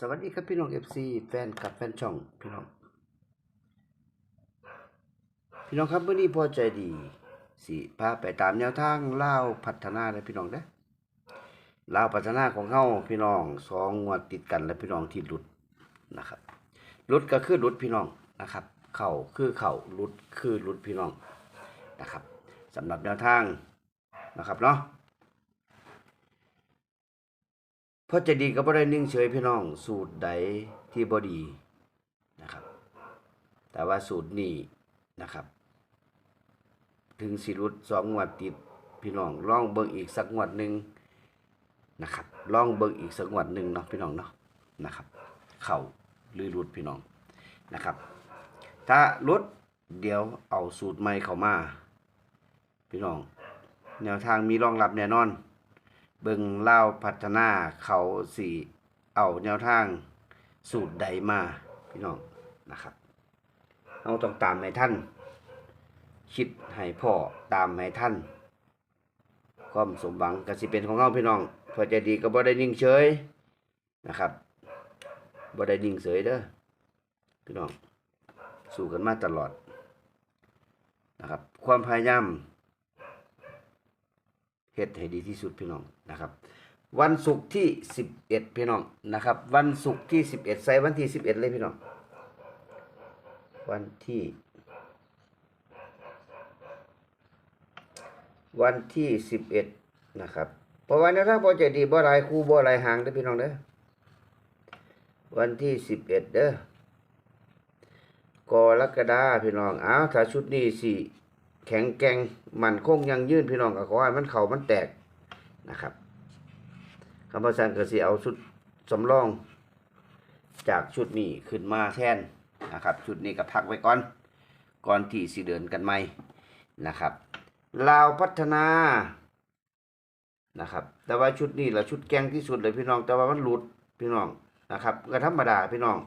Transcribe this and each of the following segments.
สวัสดีครับพี่น้องเอฟซีแฟนกับแฟนช่องพี่น้อง พี่น้องครับเมื่อนี้พอใจดีสิพาไปตามแนวทางเล่าพัฒนาเลยพี่น้องเด้อลาพัฒนาของเฮาพี่น้องสองงวดติดกันและพี่น้องที่หลุดนะครับหลุดก็คือหลุดพี่น้องนะครับ เข่าคือเข่าหลุดคือหลุดพี่น้องนะครับสำหรับแนวทางนะครับเนาะ เพราะจะดีก็บ่ได้นิ่งเฉยพี่น้องสูตรใดที่บ่ดีนะครับ แต่ว่าสูตรนี้นะครับ ถึงสิรุดสองงวดติดพี่น้องลองเบิ่งอีกสักงวดหนึ่งนะครับลองเบิ่งอีกสักงวดหนึ่งเนาะพี่น้องเนาะนะครับ เข่าหรือรุดพี่น้องนะครับ ถ้ารุดเดี๋ยวเอาสูตรใหม่เข้ามา พี่น้อง แนวทางมีรองรับแน่นอน เบิ่งเล่าพัฒนาเขาสี่เอาแนวทางสูตรใดมาพี่น้องนะครับเราต้องตามให้ท่าน คิดให้พ่อตามให้ท่านความสมหวังกสิเป็นของเราพี่น้องพอใจะดีก็บ่ได้นิ่งเฉยนะครับบ่ได้นิ่งเฉยเด้อพี่น้องสู้กันมาตลอดนะครับ ความพยายาม เฮ็ดให้ดีที่สุดพี่น้องนะครับ วันศุกร์ที่สิบเอ็ดพี่น้องนะครับ วันศุกร์ที่สิบเอ็ดใส่วันที่สิบเอ็ดเลยพี่น้อง วันที่ วันที่สิบเอ็ดนะครับเพราะวันนี้ถ้าพอใจดีบ่หลายคู่บ่หลายหางเด้อพี่น้องเด้อวันที่สิบเอ็ดเด้อกรกฎาพี่น้องอ้าวถ้าชุดนี้สิ แข็งแกร่งมันคงยังยืนพี่น้องก็ขอให้มันเข่ามันแตกนะครับคำพาษาก็สิเอาชุดสำรอง จากชุดนี้ขึ้นมาแทนนะครับ ชุดนี้ก็พักไว้ก่อน ก่อนที่สิเดินกันใหม่นะครับลาวพัฒนานะครับ แต่ว่าชุดนี้แหละชุดแกงที่สุดเลยพี่น้อง แต่ว่ามันหลุดพี่น้องนะครับก็ธรรมดาพี่น้อง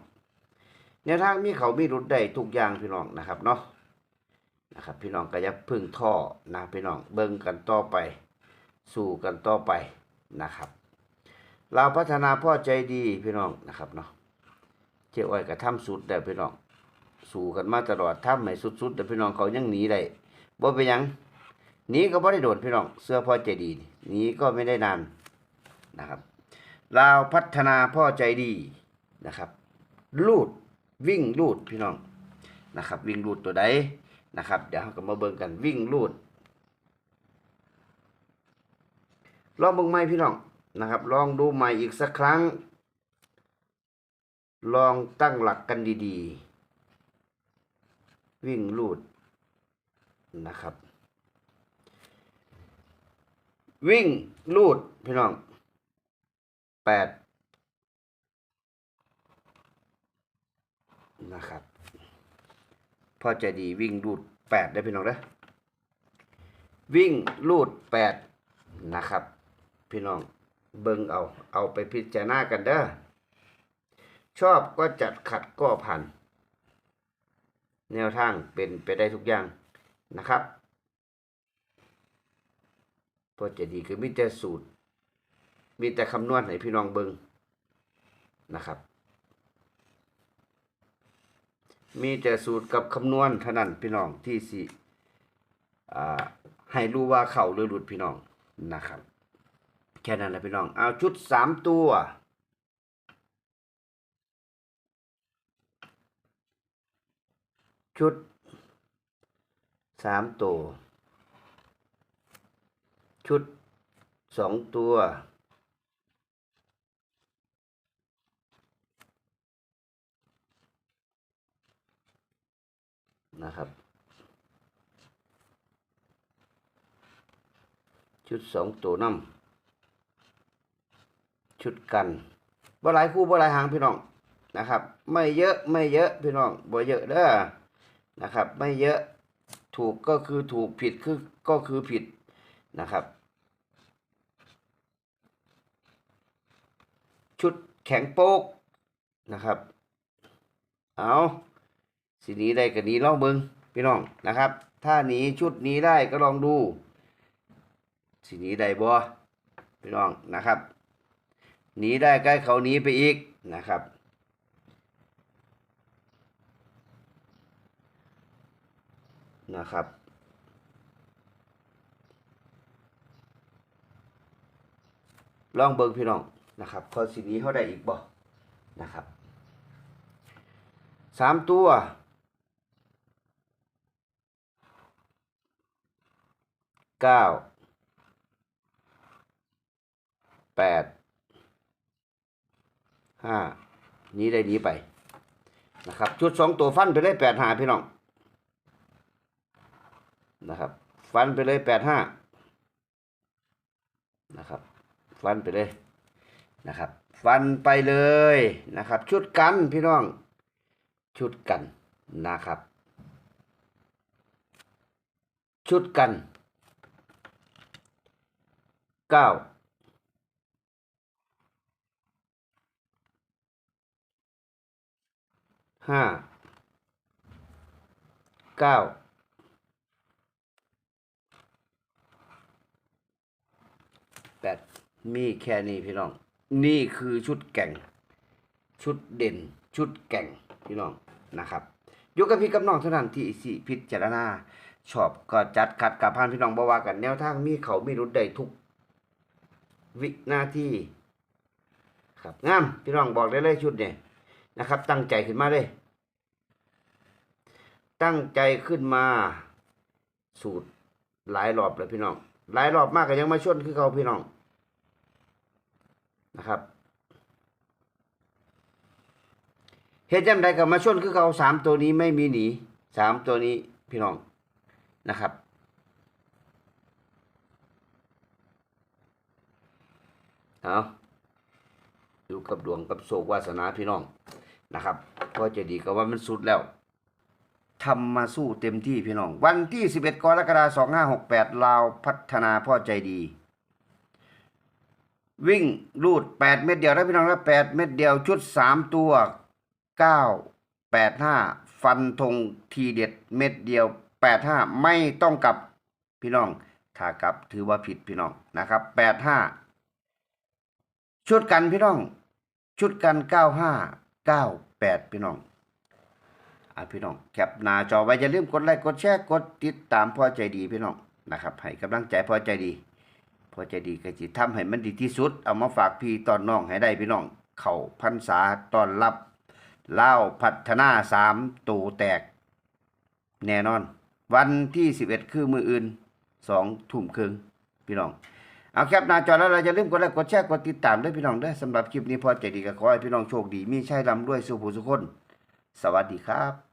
แนวทางมีเขามีหลุดได้ทุกอย่างพี่น้องนะครับเนาะ นะครับ พี่น้องก็ย่าพึ่งท่อนะพี่น้องเบิ่งกันต่อไป สู้กันต่อไปนะครับ เราพัฒนาพ่อใจดีพี่น้องนะครับเนาะเจ้าอ้อยก็ทำสุดได้พี่น้อง สู้กันมาตลอดทำให้สุดๆแต่พี่น้องเขายังหนีได้บ่เป็นยังหนีก็บ่ได้โดดพี่น้อง เสื้อพ่อใจดีหนีก็ไม่ได้นานนะครับเราพัฒนาพ่อใจดีนะครับ ลูดวิ่งลูดพี่น้องนะครับ วิ่งลูดตัวใด นะครับ เดี๋ยวเราก็มาเบิ่งกันวิ่งลูดลองเบิ่งใหมพี่น้องนะครับ ลองดูใหม่อีกสักครั้ง ลองตั้งหลักกันดีๆ วิ่งลูดนะครับ วิ่งลูดพี่น้องแปดนะครับ พ่อใจดีวิ่งลูดแปดได้พี่น้องนะวิ่งลูดแปดนะครับ พี่น้องเบิ่งเอา เอาไปพิจารณากันเด้อชอบก็จัดขัดก็ผ่านแนวทางเป็นไปได้ทุกอย่างนะครับพ่อใจดีคือมีแต่สูตร มีแต่คำนวณให้พี่น้องเบิ่งนะครับ มีแต่สูตรกับคำนวณเท่านั้นพี่น้องที่สิอ่ให้รู้ว่าเข้าหรือหลุดพี่น้องนะครับ แค่นั้นแหละพี่น้อง เอาชุดสามตัวชุดสามตัว ชุดสองตัว นะครับ ชุดสองตัวน้ำชุดกันบ่หลายคู่บ่หลายหางพี่น้องนะครับ ไม่เยอะไม่เยอะพี่น้องบ่เยอะเด้อนะครับ ไม่เยอะถูกก็คือถูกผิดคือก็คือผิดนะครับ ชุดแข็งโป๊กนะครับ เอา สีนี้ได้กับนี้ลองเบิงพี่น้องนะครับ ถ้าหนีชุดนี้ได้ก็ลองดูสีนี้ได้บ่พี่น้องนะครับหนีได้ใกล้เขาหนีไปอีกนะครับ นะครับลองเบิ่งพี่น้องนะครับข้อสินี้เขาได้อีกบ่นะครับสามตัว เก้าแปดห้านี้ได้นี้ไปนะครับ ชุดสองตัวฟันไปเลยแปดห้าพี่น้องนะครับ ฟันไปเลยแปดห้านะครับ ฟันไปเลยนะครับ ฟันไปเลยนะครับ ชุดกันพี่น้อง ชุดกันนะครับ ชุดกัน เก้าห้าเก้าแปดมีแค่นี้พี่น้อง นี่คือชุดแก่ง ชุดเด่น ชุดแก่งพี่น้องนะครับยู่กับพี่กับน้องเท่านั้นที่สิพิจารณาชอบก็จัดขัดกับพานพี่น้องบ่ว่ากันแนวทางมีเขามีรุดได้ทุก วินาทีครับงามพี่น้องบอกได้เลยชุดเนี่ยนะครับ ตั้งใจขึ้นมาเลย ตั้งใจขึ้นมา สูตรหลายรอบเลยพี่น้อง หลายรอบมากก็ยังมาชนคือเขาพี่น้องนะครับเฮ็ดยังไดก็มาชนคือเขาสามตัวนี้ไม่มีหนีสามตัวนี้พี่น้องนะครับ เอาอยู่กับดวงกับโศกวาสนาพี่น้องนะครับก็จะดีก็ว่ามันสุดแล้วทำมาสู้เต็มที่พี่น้อง วันที่ 11กรกฎาคม2568 ลาวพัฒนาพ่อใจดี วิ่งรูด 8 เม็ดเดียวแล้วพี่น้องแล้ว8เม็ดเดียวชุด 3 ตัว 9 8 5 ฟันธงทีเด็ดเม็ดเดียว 8 5 ไม่ต้องกลับพี่น้อง ถ้ากลับถือว่าผิดพี่น้องนะครับ 8 5 ชุดกันพี่น้อง ชุดกัน 95 98 พี่น้องอะพี่น้องแคปหน้าจอไว้อย่าลืมกดไลค์กดแชร์กดติดตามพอใจดีพี่น้องนะครับให้กำลังใจพอใจดี พอใจดีก็จิทำให้มันดีที่สุด เอามาฝากพี่ตอนน้องให้ได้พี่น้อง เข้าพรรษาตอนรับเล่าพัฒนาสามตูแตก แน่นอน วันที่สิบเอ็ดคือมืออื่นสองทุ่มครึ่งพี่น้อง เอาแคปหน้าจอแล้วเราจะลืมกดไลค์กดแชร์กดติดตามด้วยพี่น้องด้วยสำหรับคลิปนี้พอใจดีก็ขอให้พี่น้องโชคดีมีชัยร่ำรวยสุขผู้สุขคน สวัสดีครับ